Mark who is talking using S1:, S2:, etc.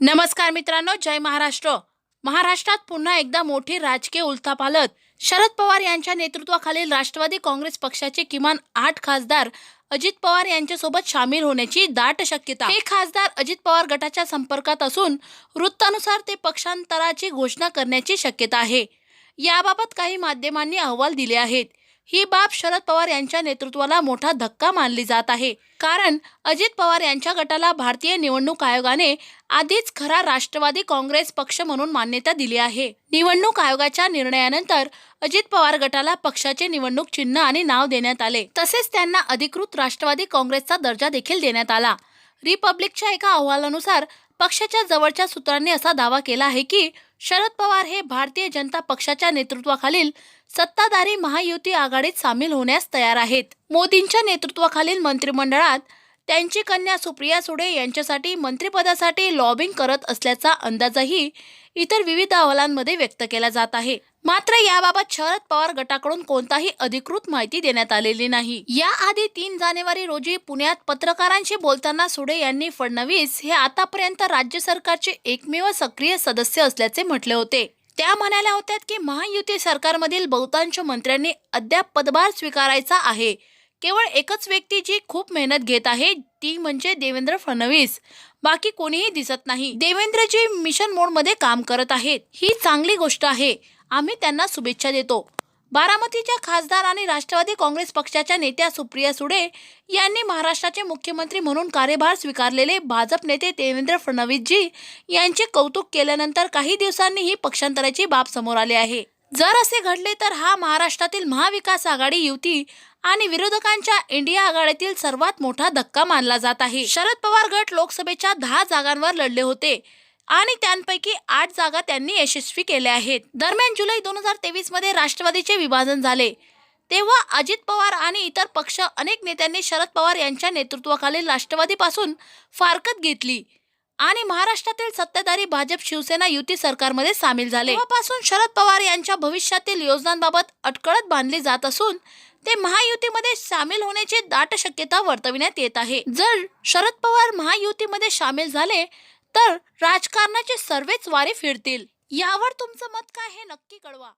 S1: नमस्कार मित्रांनो जय महाराष्ट्र. महाराष्ट्रात पुन्हा एकदा मोठी राजकीय उलथापालत शरद पवार यांच्या नेतृत्वाखालील राष्ट्रवादी काँग्रेस पक्षाचे किमान आठ खासदार अजित पवार यांच्यासोबत सामील होण्याची दाट शक्यता. हे खासदार अजित पवार गटाच्या संपर्कात असून वृत्तानुसार ते पक्षांतराची घोषणा करण्याची शक्यता आहे. याबाबत काही माध्यमांनी अहवाल दिले आहेत. ही बाब शरद पवार यांच्या नेतृत्वाला मोठा धक्का मानली जात आहे. कारण अजित पवार यांच्या गटाला भारतीय निवडणूक आयोगाने आधीच खरा राष्ट्रवादी काँग्रेस पक्ष म्हणून मान्यता दिली आहे. निवडणूक आयोगाच्या निर्णयानंतर अजित पवार गटाला पक्षाचे निवडणूक चिन्ह आणि नाव देण्यात आले. तसेच त्यांना अधिकृत राष्ट्रवादी काँग्रेसचा दर्जा देखील देण्यात आला. रिपब्लिकच्या एका अहवालानुसार पक्षाच्या जवळच्या सूत्रांनी असा दावा केला आहे की शरद पवार हे भारतीय जनता पक्षाच्या नेतृत्वाखालील सत्ताधारी महायुती आघाडीत सामील होण्यास तयार आहेत. मोदींच्या नेतृत्वाखालील मंत्रिमंडळात त्यांची कन्या सुप्रिया सुडे यांच्यासाठी मंत्रिपदासाठी लॉबिंग करत असल्याचा अंदाजही इतर विविध अहवालांमध्ये व्यक्त केला जात आहे. मात्र याबाबत शरद पवार गटाकडून कोणताही अधिकृत माहिती देण्यात आलेली नाही. याआधी तीन जानेवारी रोजी पुण्यात पत्रकारांशी बोलताना सुडे यांनी फडणवीस हे आतापर्यंत राज्य सरकारचे एकमेव सक्रिय सदस्य असल्याचे म्हटले होते. त्या म्हणाल्या होत्या की महायुती सरकारमधील बहुतांश मंत्र्यांनी अद्याप पदभार स्वीकारायचा आहे. केवळ एकच व्यक्ती जी खूप मेहनत घेत आहे ती म्हणजे देवेंद्र फडणवीस. बाकी कोणीही दिसत नाही. देवेंद्रजी मिशन मोडमध्ये काम करत आहेत ही चांगली गोष्ट आहे. आम्ही त्यांना शुभेच्छा देतो. बारामतीच्या खासदार आणि राष्ट्रवादी काँग्रेस पक्षाच्या नेत्या सुप्रिया सुळे यांनी महाराष्ट्राचे मुख्यमंत्री म्हणून कार्यभार स्वीकारलेले भाजप नेते देवेंद्र फडणवीसजी यांचे कौतुक केल्यानंतर काही दिवसांनी ही पक्षांतराची बाब समोर आली आहे. जर असे घडले तर हा महाराष्ट्रातील महाविकास आघाडी युती आणि विरोधकांच्या इंडिया आघाडीतील सर्वात मोठा धक्का मानला जात आहे. शरद पवार गट लोकसभेच्या दहा जागांवर लढले होते आणि त्यांपैकी आठ जागा त्यांनी यशस्वी केल्या आहेत. दरम्यान जुलै दोन हजार तेवीसमध्ये राष्ट्रवादीचे विभाजन झाले. तेव्हा अजित पवार आणि इतर पक्ष अनेक नेत्यांनी शरद पवार यांच्या नेतृत्वाखालील राष्ट्रवादीपासून फारकत घेतली. आणि महाराष्ट्रातील सत्ताधारी भाजप शिवसेना युती सरकारमध्ये सामील झाले. तेव्हापासून शरद पवार यांच्या भविष्यातील योजनांबाबत अटकळत बांधली जात असून ते महायुतीमध्ये सामील होण्याची दाट शक्यता वर्तविण्यात येत आहे. जर शरद पवार महायुतीमध्ये सामील झाले तर राजकारणाचे सर्वेच वारे फिरतील. यावर तुमचं मत काय हे नक्की कळवा.